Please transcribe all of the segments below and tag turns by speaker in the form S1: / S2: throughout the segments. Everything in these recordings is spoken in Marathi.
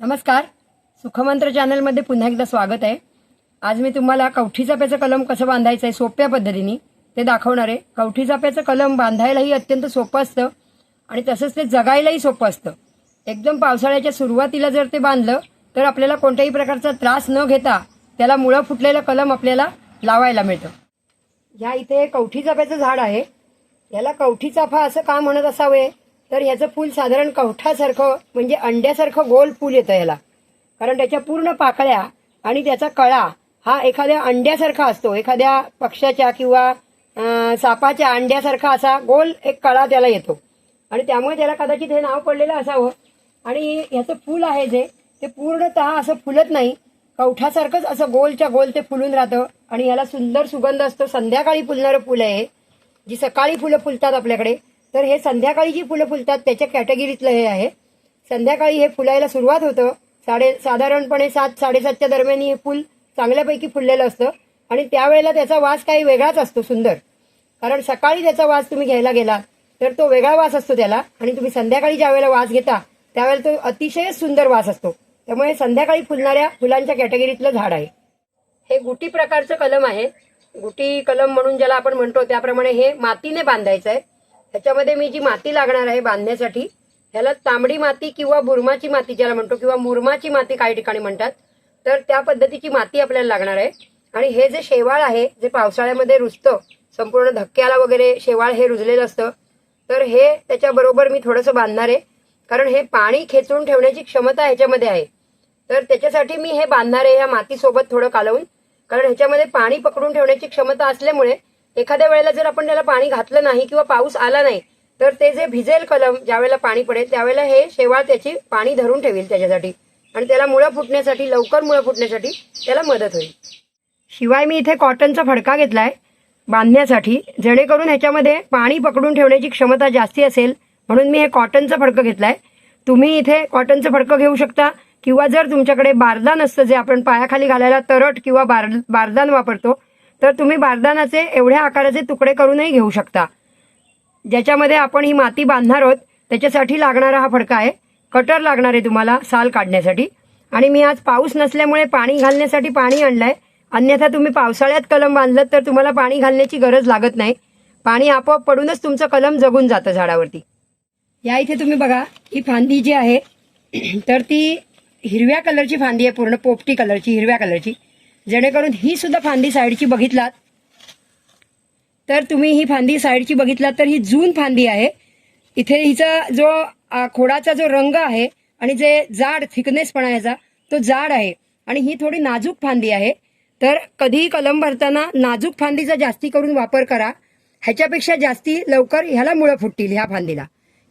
S1: नमस्कार. सुखमंत्र चॅनलमध्ये पुन्हा एकदा स्वागत आहे. आज मी तुम्हाला कवठी चाप्याचं कलम कसं बांधायचं आहे सोप्या पद्धतीने ते दाखवणार आहे. कवठी चाप्याचं कलम बांधायलाही अत्यंत सोपं असतं आणि तसंच ते जगायलाही सोपं असतं. एकदम पावसाळ्याच्या सुरुवातीला जर ते बांधलं तर आपल्याला कोणत्याही प्रकारचा त्रास न घेता त्याला मुळं फुटलेलं कलम आपल्याला लावायला मिळतं. ह्या इथे कवठी चाफ्याचं झाड आहे. याला कवठी चाफा असं का म्हणत असावे? तर ह्याचं फूल साधारण कवठासारखं म्हणजे अंड्यासारखं गोल फूल येतं याला कारण त्याच्या पूर्ण पाकळ्या आणि त्याचा कळा हा एखाद्या अंड्यासारखा असतो. एखाद्या पक्ष्याच्या किंवा सापाच्या अंड्यासारखा असा गोल एक कळा त्याला येतो. आणि त्यामुळे त्याला कदाचित हे नाव पडलेलं असावं. आणि ह्याचं फूल आहे जे ते पूर्णतः असं फुलत नाही. कवठासारखंच असं गोलच्या गोल ते फुलून राहतं. आणि याला सुंदर सुगंध असतो. संध्याकाळी फुलणारं फुल आहे जी सकाळी फुलं फुलतात आपल्याकडे. तर हे संध्याकाळी जी फुलं फुलतात त्याच्या कॅटेगरीतलं हे आहे. संध्याकाळी हे फुलायला सुरुवात होतं. साडे साधारणपणे सात साडेसातच्या दरम्यान हे फुल चांगल्यापैकी फुललेलं असतं. आणि त्यावेळेला त्याचा वास काही वेगळाच असतो सुंदर. कारण सकाळी त्याचा वास तुम्ही घ्यायला गेलात तर तो वेगळा वास असतो त्याला. आणि तुम्ही संध्याकाळी ज्या वेळेला वास घेता त्यावेळेला तो अतिशय सुंदर वास असतो. त्यामुळे संध्याकाळी फुलणाऱ्या फुलांच्या कॅटेगरीतलं झाड आहे. हे गुटी प्रकारचं कलम आहे. गुटी कलम म्हणून ज्याला आपण म्हणतो त्याप्रमाणे हे मातीने बांधायचं आहे. ह्याच्यामध्ये मी जी माती लागणार आहे बांधण्यासाठी ह्याला तांबडी माती किंवा बुरमाची माती ज्याला म्हणतो किंवा मुरमाची माती काही ठिकाणी म्हणतात तर त्या पद्धतीची माती आपल्याला लागणार आहे. आणि हे जे शेवाळ आहे जे पावसाळ्यामध्ये रुजतं संपूर्ण धक्क्याला वगैरे शेवाळ हे रुजलेलं असतं तर हे त्याच्याबरोबर मी थोडंसं बांधणार आहे. कारण हे पाणी खेचून ठेवण्याची क्षमता ह्याच्यामध्ये आहे. तर त्याच्यासाठी मी हे बांधणार आहे ह्या मातीसोबत थोडं कालवून. कारण ह्याच्यामध्ये पाणी पकडून ठेवण्याची क्षमता असल्यामुळे एखाद्या वेळेला जर आपण त्याला पाणी घातलं नाही किंवा पाऊस आला नाही तर ते जे भिजेल कलम ज्यावेळेला पाणी पडेल त्यावेळेला हे शेवाळ त्याची पाणी धरून ठेवेल त्याच्यासाठी. आणि त्याला मुळं फुटण्यासाठी लवकर मुळं फुटण्यासाठी त्याला मदत होईल. शिवाय मी इथे कॉटनचा फडका घेतलाय बांधण्यासाठी जेणेकरून ह्याच्यामध्ये पाणी पकडून ठेवण्याची क्षमता जास्ती असेल म्हणून मी हे कॉटनचं फडकं घेतलंय. तुम्ही इथे कॉटनचं फडकं घेऊ शकता किंवा जर तुमच्याकडे बारदान असतं जे आपण पायाखाली घालायला तरट किंवा बार बारदान वापरतो तर तुम्ही बारदानाचे एवढ्या आकाराचे तुकडे करूनही घेऊ शकता. ज्याच्यामध्ये आपण ही माती बांधणार आहोत त्याच्यासाठी लागणारा हा फडका आहे. कटर लागणार आहे तुम्हाला साल काढण्यासाठी. आणि मी आज पाऊस नसल्यामुळे पाणी घालण्यासाठी पाणी आणलंय. अन्यथा तुम्ही पावसाळ्यात कलम बांधलं तर तुम्हाला पाणी घालण्याची गरज लागत नाही. पाणी आपोआप पडूनच तुमचं कलम जगून जातं झाडावरती. या इथे तुम्ही बघा ही फांदी जी आहे तर ती हिरव्या कलरची फांदी आहे पूर्ण पोपटी कलरची हिरव्या कलरची. जेणेकरून ही सुद्धा फांदी साईडची बघितलात. तर तुम्ही ही फांदी साईडची बघितलात तर ही जून फांदी आहे. इथे हिचा जो खोडाचा जो रंग आहे आणि जे जाड थिकनेसपणा याचा तो जाड आहे. आणि ही थोडी नाजूक फांदी आहे. तर कधीही कलम भरताना नाजूक फांदीचा जास्ती करून वापर करा. ह्याच्यापेक्षा जास्ती लवकर ह्याला मुळं फुटतील ह्या फांदीला.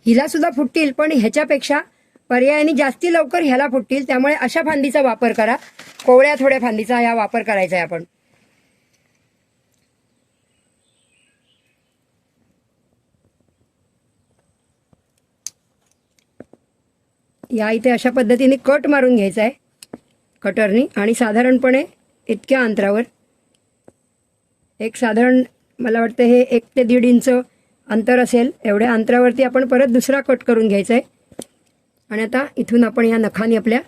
S1: हिला सुद्धा फुटतील पण ह्याच्यापेक्षा पर्यायाने जास्ती लवकर ह्याला फुटतील त्यामुळे अशा फांदीचा वापर करा. कोवळ्या थोड्या फांदीचा ह्या वापर करायचा आहे आपण. या इथे अशा पद्धतीने कट मारून घ्यायचा आहे कटरनी आणि साधारणपणे इतक्या अंतरावर. एक साधारण मला वाटतं हे एक ते दीड इंच अंतर असेल. एवढ्या अंतरावरती आपण परत दुसरा कट करून घ्यायचा आहे आणि आता इथून आपण या नखाने आपल्या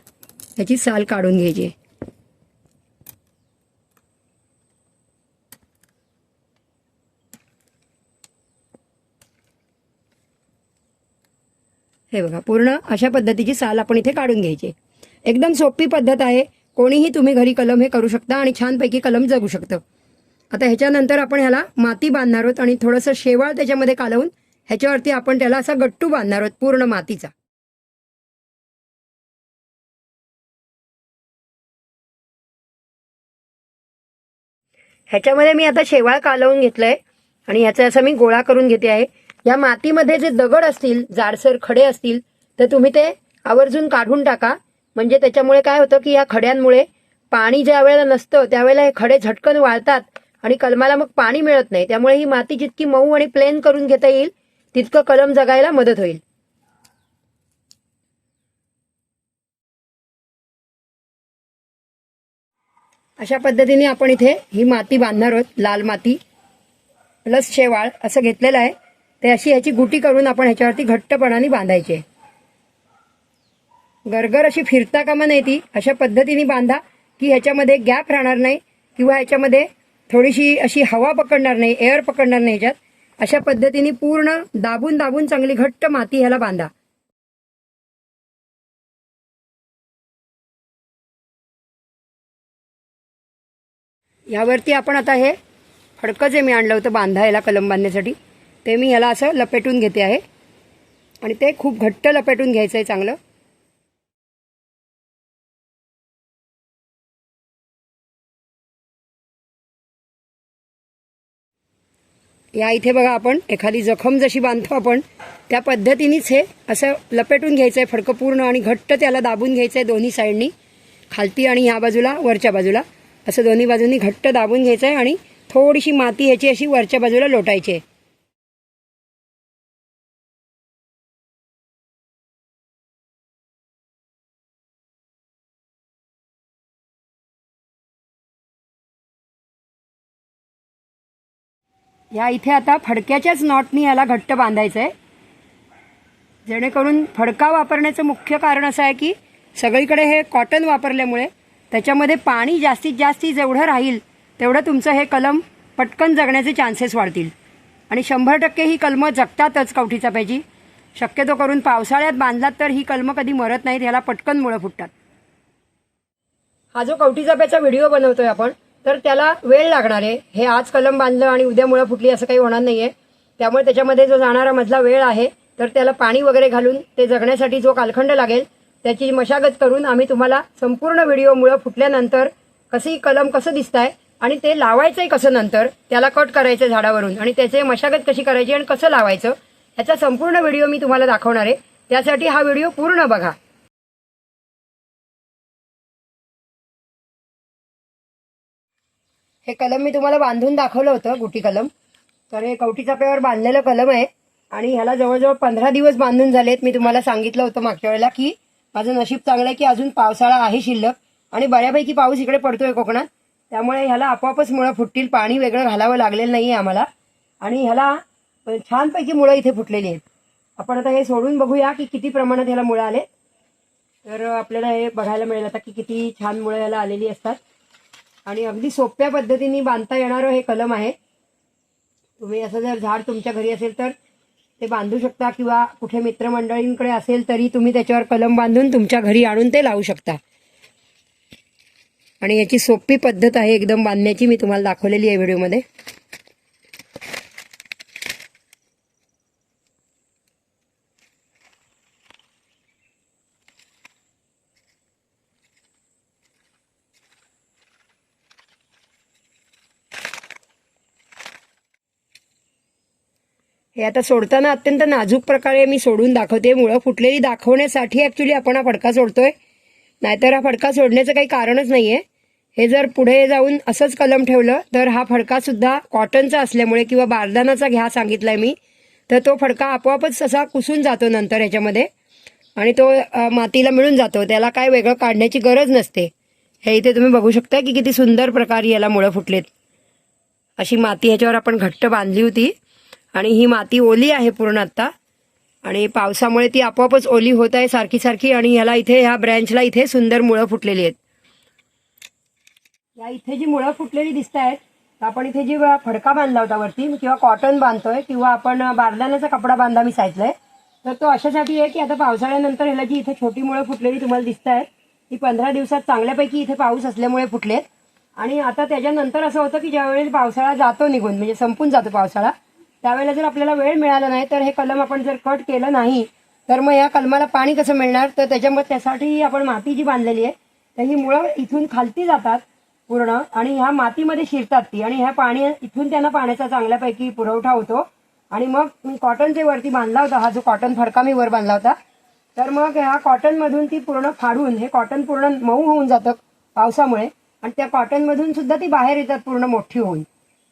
S1: ह्याची साल काढून घ्यायची. हे बघा पूर्ण अशा पद्धतीची साल आपण इथे काढून घ्यायची. एकदम सोपी पद्धत आहे. कोणीही तुम्ही घरी कलम हे करू शकता आणि छानपैकी कलम जगू शकतं. आता ह्याच्यानंतर आपण ह्याला माती बांधणार आहोत आणि थोडंसं शेवाळ त्याच्यामध्ये कालवून ह्याच्यावरती आपण त्याला असा गट्टू बांधणार आहोत पूर्ण मातीचा. ह्याच्यामध्ये मी आता शेवाळ कालवून घेतलंय आणि ह्याचा असा मी गोळा करून घेते आहे. या मातीमध्ये जे दगड असतील जाडसर खडे असतील तर तुम्ही ते आवर्जून काढून टाका. म्हणजे त्याच्यामुळे काय होतं की या खड्यांमुळे पाणी ज्या वेळेला नसतं त्यावेळेला हे खडे झटकन वाळतात आणि कलमाला मग पाणी मिळत नाही. त्यामुळे ही माती जितकी मऊ आणि प्लेन करून घेता येईल तितकं कलम जगायला मदत होईल. अशा पद्धतीने आपण इथे ही माती बांधणार आहोत लाल माती. प्लस शेवाळ असं घेतलेलं आहे. ते अशी ह्याची गुटी करून आपण ह्याच्यावरती घट्टपणाने बांधायची आहे. गरगर अशी फिरता कामा नाही ती. अशा पद्धतीने बांधा की ह्याच्यामध्ये गॅप राहणार नाही किंवा ह्याच्यामध्ये थोडीशी अशी हवा पकडणार नाही एअर पकडणार नाही ह्याच्यात. अशा पद्धतीने पूर्ण दाबून दाबून चांगली घट्ट माती ह्याला बांधा. यावरती आपण आता हे फडकं जे मी आणलं होतं बांधायला कलम बांधण्यासाठी ते मी ह्याला असं लपेटून घेते आहे. आणि ते खूप घट्ट लपेटून घ्यायचं आहे चांगलं. या इथे बघा आपण एखादी जखम जशी बांधतो आपण त्या पद्धतीनेच हे असं लपेटून घ्यायचं आहे फडकं पूर्ण आणि घट्ट त्याला दाबून घ्यायचं आहे दोन्ही साईडनी खालती आणि ह्या बाजूला वरच्या बाजूला. असं दोन्ही बाजूंनी घट्ट दाबून घ्यायचं आहे आणि थोडीशी माती ह्याची अशी वरच्या बाजूला लोटायची आहे. या इथे आता फडक्याच्याच नॉटनी याला घट्ट बांधायचं आहे जेणेकरून फडका वापरण्याचं मुख्य कारण असं आहे की सगळीकडे हे कॉटन वापरल्यामुळे त्याच्यामध्ये पाणी जास्तीत जास्त जेवढं राहील तेवढं तुमचं हे कलम पटकन जगण्याचे चान्सेस वाढतील. आणि शंभर टक्के ही कलमं जगतातच कवठी चाफ्याची शक्यतो करून पावसाळ्यात बांधलात तर ही कलमं कधी मरत नाहीत ह्याला पटकन मुळं फुटतात. हा जो कवठी चाफ्याचा व्हिडिओ बनवतोय आपण तर त्याला वेळ लागणार आहे. हे आज कलम बांधलं आणि उद्या मुळं फुटली असं काही होणार नाहीये. त्यामुळे त्याच्यामध्ये जो जाणारा मधला वेळ आहे तर त्याला पाणी वगैरे घालून ते जगण्यासाठी जो कालखंड लागेल त्याची मशागत करून आम्ही तुम्हाला संपूर्ण व्हिडिओमुळं फुटल्यानंतर कशी कलम कसं दिसताय आणि ते लावायचंय कसं नंतर त्याला कट करायचं झाडावरून आणि त्याचे मशागत कशी करायची आणि कसं लावायचं ह्याचा संपूर्ण व्हिडिओ मी तुम्हाला दाखवणार आहे. त्यासाठी हा व्हिडिओ पूर्ण बघा. हे कलम मी तुम्हाला बांधून दाखवलं होतं गुटी कलम. तर हे कवटी चाप्यावर बांधलेलं कलम आहे आणि ह्याला जवळजवळ पंधरा दिवस बांधून झालेत. मी तुम्हाला सांगितलं होतं मागच्या वेळेला की माझं नशीब चांगलं आहे की अजून पावसाळा आहे शिल्लक आणि बऱ्यापैकी पाऊस इकडे पडतोय कोकणात. त्यामुळे ह्याला आपोआपच मुळं फुटतील पाणी वेगळं घालावं लागलेलं नाही आहे आम्हाला. आणि ह्याला छानपैकी मुळं इथे फुटलेली आहेत. आपण आता हे सोडून बघूया की किती प्रमाणात ह्याला मुळं आले तर आपल्याला हे बघायला मिळेल आता की किती छान मुळं ह्याला आलेली असतात. आणि अगदी सोप्या पद्धतीने बांधता येणारं हे कलम आहे. तुम्ही असं जर झाड तुमच्या घरी असेल तर ते बांधू शकता किंवा कुठे मित्रमंडळींकडे असेल तरी तुम्ही त्याच्यावर कलम बांधून तुमच्या घरी आणून ते लावू शकता. आणि याची सोपी पद्धत आहे एकदम बांधण्याची मी तुम्हाला दाखवलेली आहे व्हिडिओमध्ये. हे आता सोडताना अत्यंत नाजूक प्रकारे मी सोडून दाखवते. मुळं फुटलेली दाखवण्यासाठी ॲक्च्युली आपण हा फडका सोडतोय. नाहीतर हा फडका सोडण्याचं काही कारणच नाही आहे हे जर पुढे जाऊन असंच कलम ठेवलं तर हा फडका सुद्धा कॉटनचा असल्यामुळे किंवा बारदानाचा घ्या सांगितलाय मी तर तो फडका आपोआपच असा कुसून जातो नंतर याच्यामध्ये. आणि तो मातीला मिळून जातो. त्याला काय वेगळं काढण्याची गरज नसते. हे इथे तुम्ही बघू शकता की किती सुंदर प्रकारे याला मुळं फुटलेत. अशी माती ह्याच्यावर आपण घट्ट बांधली होती. आणि ही माती ओली आहे पूर्ण आता. आणि पावसामुळे ती आपोआपच ओली होत आहे सारखी सारखी आणि ह्याला इथे ह्या ब्रँचला इथे सुंदर मुळं फुटलेली आहेत. या इथे जी मुळं फुटलेली दिसत आहेत आपण इथे जी फडका बांधला होता वरती किंवा कॉटन बांधतोय किंवा आपण बारदाण्याचा कपडा बांधा मी सांगितलंय तर तो अशासाठी आहे की आता पावसाळ्यानंतर ह्याला जी इथे छोटी मुळं फुटलेली तुम्हाला दिसत आहेत ती पंधरा दिवसात चांगल्यापैकी इथे पाऊस असल्यामुळे फुटलेत. आणि आता त्याच्यानंतर असं होतं की ज्यावेळेस पावसाळा जातो निघून म्हणजे संपून जातो पावसाळा त्यावेळेला जर आपल्याला वेळ मिळाला नाही तर हे कलम आपण जर कट केलं नाही तर मग या कलमाला पाणी कसं मिळणार? तर त्याच्यामुळे त्यासाठी आपण माती जी बांधलेली आहे तर ही मुळं इथून खालती जातात पूर्ण आणि ह्या मातीमध्ये शिरतात ती आणि ह्या पाणी इथून त्यांना पाण्याचा चांगल्यापैकी पुरवठा होतो. आणि मग मी कॉटनचे वरती बांधला होता हा जो कॉटन फडका मी वर बांधला होता तर मग ह्या कॉटन मधून ती पूर्ण फाडून हे कॉटन पूर्ण मऊ होऊन जातं पावसामुळे आणि त्या कॉटन मधून सुद्धा ती बाहेर येतात पूर्ण मोठी होऊन.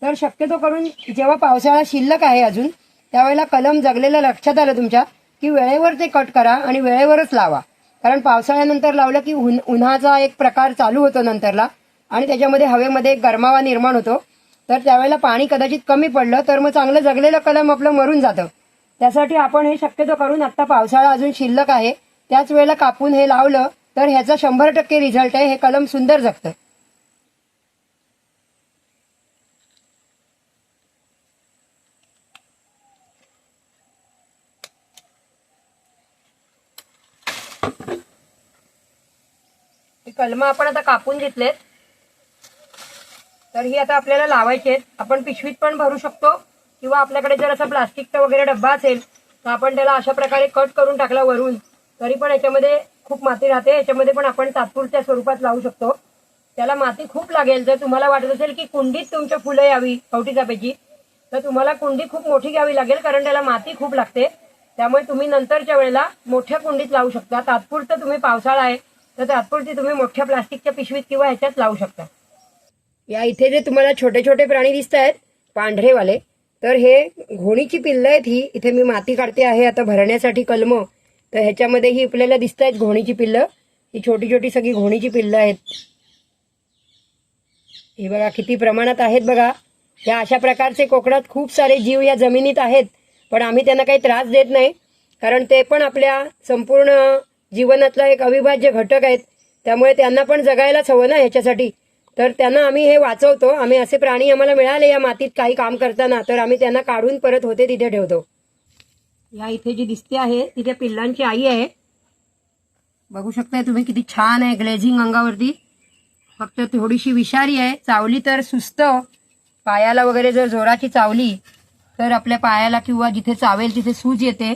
S1: तर शक्यतो करून जेव्हा पावसाळा शिल्लक आहे अजून त्यावेळेला कलम जगलेलं लक्षात आलं तुमच्या की वेळेवर ते कट करा आणि वेळेवरच लावा. कारण पावसाळ्यानंतर लावलं की उन उन्हाचा एक प्रकार चालू होतो नंतरला आणि त्याच्यामध्ये हवेमध्ये एक गरमावा निर्माण होतो. तर त्यावेळेला पाणी कदाचित कमी पडलं तर मग चांगलं जगलेलं कलम आपलं मरून जातं. त्यासाठी आपण हे शक्यतो करून आता पावसाळा अजून शिल्लक आहे. त्याच वेळेला कापून हे लावलं तर ह्याचा शंभर टक्के रिझल्ट आहे. हे कलम सुंदर जगतं. कलम आपण आता कापून घेतलेत. तर ही आता आपल्याला लावायची आहेत. आपण पिशवीत पण भरू शकतो. किंवा आपल्याकडे जर असा प्लास्टिकचा वगैरे डब्बा असेल तर आपण त्याला अशा प्रकारे कट करून टाकला वरून तरी पण याच्यामध्ये खूप माती राहते. याच्यामध्ये पण आपण तात्पुरत्या स्वरूपात लावू शकतो. त्याला माती खूप लागेल. जर तुम्हाला वाटत असेल की कुंडीत तुमच्या फुलं यावी कवठी चाफ्याची तर तुम्हाला कुंडी खूप मोठी घ्यावी लागेल कारण त्याला माती खूप लागते. त्यामुळे तुम्ही नंतरच्या वेळेला मोठ्या कुंडीत लावू शकता. तात्पुरतं तुम्ही पावसाळा आहे तर तात्पुरती तुम्ही मोठ्या प्लास्टिकच्या पिशवीत किंवा ह्याच्यात लावू शकता. या इथे जे तुम्हाला छोटे छोटे प्राणी दिसत आहेत पांढरेवाले तर हे घोणीची पिल्लं आहेत ही. इथे मी माती काढते आहे आता भरण्यासाठी कलम. तर ह्याच्यामध्ये ही आपल्याला दिसत आहेत घोणीची पिल्लं. ही छोटी छोटी सगळी घोणीची पिल्लं आहेत. हे बघा किती प्रमाणात आहेत बघा. या अशा प्रकारचे कोकणात खूप सारे जीव या जमिनीत आहेत. पण आम्ही त्यांना काही त्रास देत नाही. कारण ते पण आपल्या संपूर्ण जीवनातला एक अविभाज्य घटक आहेत. त्यामुळे त्यांना पण जगायलाच हवं ना ह्याच्यासाठी. तर त्यांना आम्ही हे वाचवतो. आम्ही असे प्राणी आम्हाला मिळाले या मातीत काही काम करताना तर आम्ही त्यांना काढून परत होते तिथे ठेवतो. या इथे जी दिसते आहे तिथे पिल्लांची आई आहे. बघू शकताय तुम्ही किती छान आहे ग्लेझिंग अंगावरती. फक्त थोडीशी विषारी आहे. चावली तर सुस्त. पायाला वगैरे जर जोराची चावली तर आपल्या पायाला किंवा जिथे चावेल तिथे सूज येते.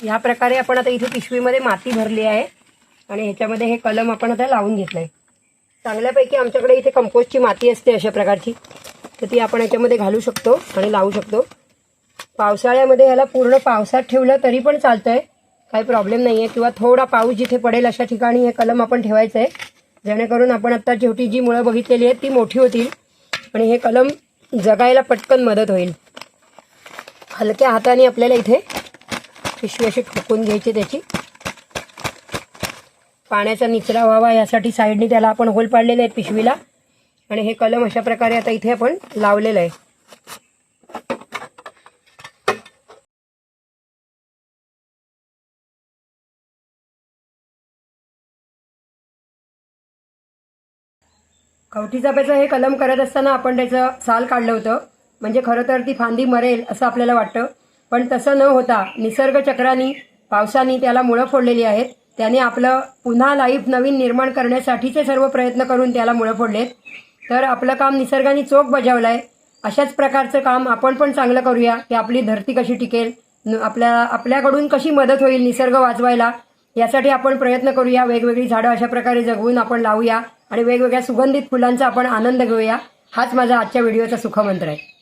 S1: या प्रकारे आपण आता इथे पिशवीमध्ये माती भरली आहे आणि ह्याच्यामध्ये हे कलम आपण आता लावून घेतलंय. चांगल्यापैकी आमच्याकडे इथे कंपोस्टची माती असते अशा प्रकारची. तर ती आपण याच्यामध्ये घालू शकतो आणि लावू शकतो. पावसाळ्यामध्ये ह्याला पूर्ण पावसात ठेवलं तरी पण चालतं आहे काही प्रॉब्लेम नाही आहे किंवा थोडा पाऊस जिथे पडेल अशा ठिकाणी हे कलम आपण ठेवायचं आहे जेणेकरून आपण आत्ता शेवटी जी मुळं बघितलेली आहेत ती मोठी होतील. आणि हे कलम जगायला पटकन मदत होईल. हलक्या हाताने आपल्याला इथे पिशवी अशी ठोकून घ्यायची त्याची. पाण्याचा निचरा व्हावा यासाठी साईडने त्याला आपण होल पाडलेले आहेत पिशवीला. आणि हे कलम अशा प्रकारे आता इथे आपण लावलेलं आहे. कवठी चाफ्याचं हे कलम करत असताना आपण त्याचं साल काढलं होतं. म्हणजे खरं तर ती फांदी मरेल असं आपल्याला वाटतं. पण तसं न होता निसर्ग चक्रानी पावसाने त्याला मुळं फोडलेली आहेत. त्याने आपलं पुन्हा लाईफ नवीन निर्माण करण्यासाठीचे सर्व प्रयत्न करून त्याला मुळं फोडलेत. तर आपलं काम निसर्गाने चोख बजावलं आहे अशाच प्रकारचं काम आपण पण चांगलं करूया. की आपली धरती कशी टिकेल? न- आपल्या आपल्याकडून कशी मदत होईल निसर्ग वाचवायला? यासाठी आपण प्रयत्न करूया. वेगवेगळी झाडं अशा प्रकारे जगवून आपण लावूया आणि वेगवेगळ्या सुगंधित फुलांचा आपण आनंद घेऊया. हाच माझा आजच्या व्हिडिओचा सुखमंत्र आहे.